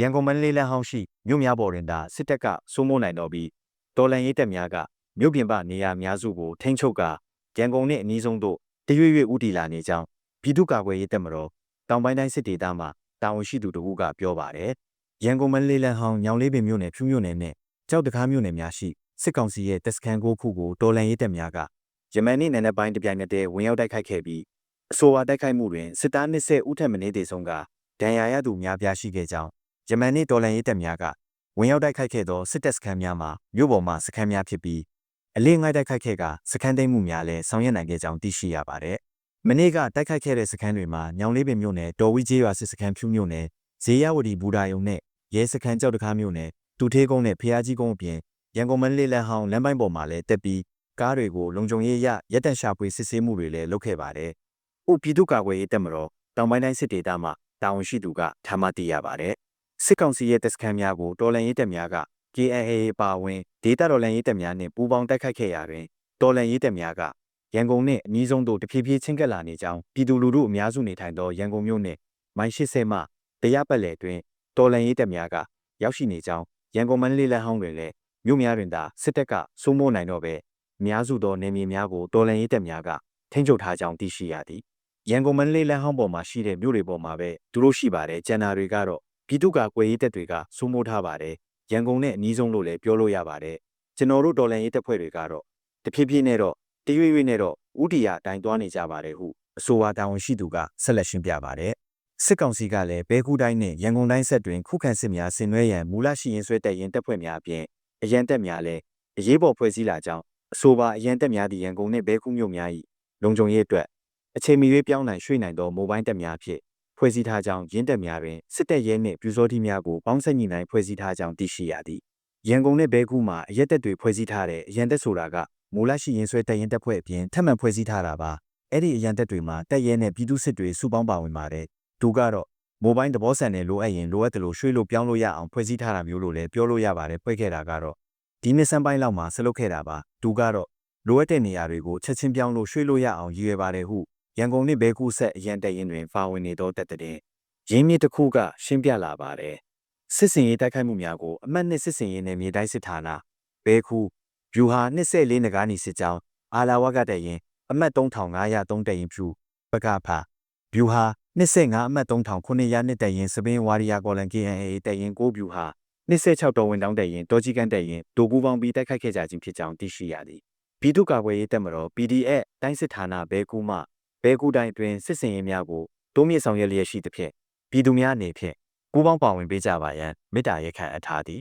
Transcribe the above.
ရန်ကုန်မန္တလေးလမ်းဟောင်းရှိမြို့များပေါ်တွင်သာစစ်တပ်ကစိုးမိုးနိုင်တော်ပြီးတော်လန်ရေးတပ်များကမြို့ပြင်ပနေရာများစုကိုထိန်းချုပ်ကာရန်ကုန်နှင့်အနီးဆုံးသို့တရွေ့ရွေ့ဦးတည်လာနေကြောင်းပြည်သူ့ကာကွယ်ရေးတပ်မတော်တောင်ပိုင်းတိုင်းစစ်ဒေသမှတာဝန်ရှိသူတဦးကပြောပါတယ်။ရန်ကုန်မန္တလေးလမ်းဟောင်းညောင်လေးပင်မြို့နယ်ဖြူမြို့နယ်နဲ့ကြောက်တကားမြို့နယ်များရှိစစ်ကောင်စီရဲ့တပ်စခန်းကိုခုကိုတော်လန်ရေးတပ်များကယမန်နေ့နံနက်ပိုင်းတပြိုင်နက်တည်းဝင်ရောက်တိုက်ခိုက်ခဲ့ပြီးအဆိုပါတိုက်ခိုက်မှုတွင်စစ်သား20ဦးထက်မနည်းသေဆုံးကဒဏ်ရာရသူများပြားရှိခဲ့ကြောင်း ယမန်နေ့တော်လန်ရေးတပ်များကဝင်ရောက်တိုက်ခိုက်ခဲ့သောစစ်တပ်စခန်းများမှာမြို့ပေါ်မှာစခန်းများဖြစ်ပြီးအလင်းငိုင်းတိုက်ခိုက်ခဲ့ကစခန်းသိမ်းမှုများလည်းဆောင်ရွက်နိုင်ခဲ့ကြောင်းသိရှိရပါတယ်။မနေ့ကတိုက်ခိုက်ခဲ့တဲ့စခန်းတွေမှာညောင်လေးပင်မြို့နယ်တော်ဝီကျေးရွာစစ်စခန်းဖြူမြို့နယ်ဇေယဝတီဘူဒါယုံနဲ့ရဲစခန်းကြောက်တကားမြို့နယ်တူထေးကုန်းနဲ့ဖျားကြီးကုန်းအပြင်ရန်ကုန်မန္တလေးလမ်းဟောင်းလမ်းပိုင်းပေါ်မှာလည်းတက်ပြီးကားတွေကိုလုံခြုံရေးရရက်တန့်ရှာဖွေစစ်ဆေးမှုတွေလည်းလုပ်ခဲ့ပါတယ်။ဥပြည်သူ့ကာကွယ်ရေးတပ်မတော်တောင်ပိုင်းတိုင်းစစ်ဒေသမှတာဝန်ရှိသူကထမ်းမသိရပါတယ်။ စစ်ကောင်စီရဲ့တပ်စခန်းများကိုတော်လှန်ရေးတပ်များက KNA ပါဝင်ဒေသတော်လှန်ရေးတပ်များနှင့်ပူးပေါင်းတိုက်ခိုက်ခဲ့ရာတွင်တော်လှန်ရေးတပ်များကရန်ကုန်နှင့်အနီးဆုံးသို့တဖြည်းဖြည်းချင်းကပ်လာနေကြောင်းပြည်သူလူထုအများစုနေထိုင်သောရန်ကုန်မြို့နှင့်မိုင်80မှတရားပတ်လည်တွင်တော်လှန်ရေးတပ်များကရောက်ရှိနေကြောင်းရန်ကုန်မန္တလေးလမ်းဟောင်းတွင်လည်းမြို့များတွင်သာစစ်တပ်ကစိုးမိုးနိုင်တော့ပဲအများစုသောနေမြေများကိုတော်လှန်ရေးတပ်များကထိန်းချုပ်ထားကြောင်းသိရှိရသည်ရန်ကုန်မန္တလေးလမ်းဟောင်းပေါ်မှာရှိတဲ့မြို့တွေပေါ်မှာပဲသူတို့ရှိပါတယ်ကျန်တာတွေကတော့ ပြည်သူ့ကာကွယ်ရေးတပ်တွေကစိုးမိုးထားပါတယ်။ရန်ကုန်နဲ့အနီးဆုံးလို့လည်းပြောလို့ရပါတယ်။ကျွန်တော်တို့တော်လန်ရေးတပ်ဖွဲ့တွေကတော့တဖြည်းဖြည်းနဲ့တော့တရွေ့ရွေ့နဲ့တော့ဥတီယာအတိုင်းသွားနေကြပါတယ်ဟုအဆိုပါတာဝန်ရှိသူကဆက်လက်ရှင်းပြပါတယ်။စစ်ကောင်စီကလည်းဘဲကူးတိုင်းနဲ့ရန်ကုန်တိုင်းဆက်တွင်ခုခံစစ်များဆင်နွှဲရန်မူလရှိရင်ဆွဲတက်ရင်တပ်ဖွဲ့များအပြင်အရန်တပ်များလည်းအရေးပေါ်ဖွဲ့စည်းလာကြောင်းအဆိုပါအရန်တပ်များသည့်ရန်ကုန်နှင့်ဘဲကူးမြို့များ၏လုံခြုံရေးအတွက်အချိန်မီ၍ပြောင်းနိုင်ရွှေ့နိုင်သောမိုဘိုင်းတပ်များဖြင့် ဖွဲ့စည်းထားကြောင်းရင်းတပ်များတွင်စစ်တပ်ရဲနှင့်ပြူစောတိများကိုပေါင်းဆက်ညီနိုင်ဖွဲ့စည်းထားကြောင်းသိရှိရသည်။ရန်ကုန်နှင့်ဘဲကူးမှာအရက်တပ်တွေဖွဲ့စည်းထားတဲ့အရန်တပ်ဆိုတာကမူလရှိရင်ဆွဲတပ်ရင်တပ်ဖွဲ့အပြင်ထပ်မံဖွဲ့စည်းထားတာပါ။အဲ့ဒီအရန်တပ်တွေမှာတပ်ရဲနဲ့ပြည်သူစစ်တွေစုပေါင်းပါဝင်ပါတယ်။သူကတော့မိုဘိုင်းသဘောဆန်နဲ့လိုအပ်ရင်လိုအပ်တယ်လို့ရွှေ့လို့ပြောင်းလို့ရအောင်ဖွဲ့စည်းထားတာမျိုးလို့လည်းပြောလို့ရပါတယ်ဖွဲ့ခဲ့တာကတော့ဒီနှစ်စံပိုင်းလောက်မှာဆက်လုပ်ခဲ့တာပါ။သူကတော့လိုအပ်တဲ့နေရာတွေကိုချက်ချင်းပြောင်းလို့ရွှေ့လို့ရအောင်ရည်ရွယ်ပါတယ်ဟု ရန်ကုန်နှင့်ဘဲကူးဆက်အရန်တပ်ရင်တွင်ပါဝင်နေသောတပ်တဲ့ရင်းမြစ်တစ်ခုကရှင်းပြလာပါတယ်စစ်စင်ရေးတိုက်ခိုက်မှုများကိုအမှတ်နှစ်စစ်စင်ရေးနယ်မြေတိုင်းစစ်ဌာနဘဲကူးဗျူဟာ24နဂါးနီစစ်ကြောင်းအာလာဝကတဲ့ရင်အမှတ်3503တဲ့ရင်ဖြူပကဖာဗျူဟာ25အမှတ်3900နှစ်တဲ့ရင်စပင်းဝါရီယာကော်လန် KNA တဲ့ရင်ကိုဗျူဟာ26တော်ဝင်တောင်းတဲ့ရင်တောကြီးကန်တဲ့ရင်ဒိုပူပေါင်းပြီးတိုက်ခိုက်ခဲ့ကြခြင်းဖြစ်ကြောင်းသိရှိရသည်ပြည်သူ့ကာကွယ်ရေးတပ်မတော် PDF တိုင်းစစ်ဌာနဘဲကူးမှ ဘဲကူးတိုင်းအတွင်းစစ်စင်ရေးများကိုတိုးမြင့်ဆောင်ရွက်လျက်ရှိသဖြင့်ပြည်သူများအနေဖြင့်ပူးပေါင်းပါဝင်ပေးကြပါရန်မေတ္တာရက်ခံအပ်ထားသည်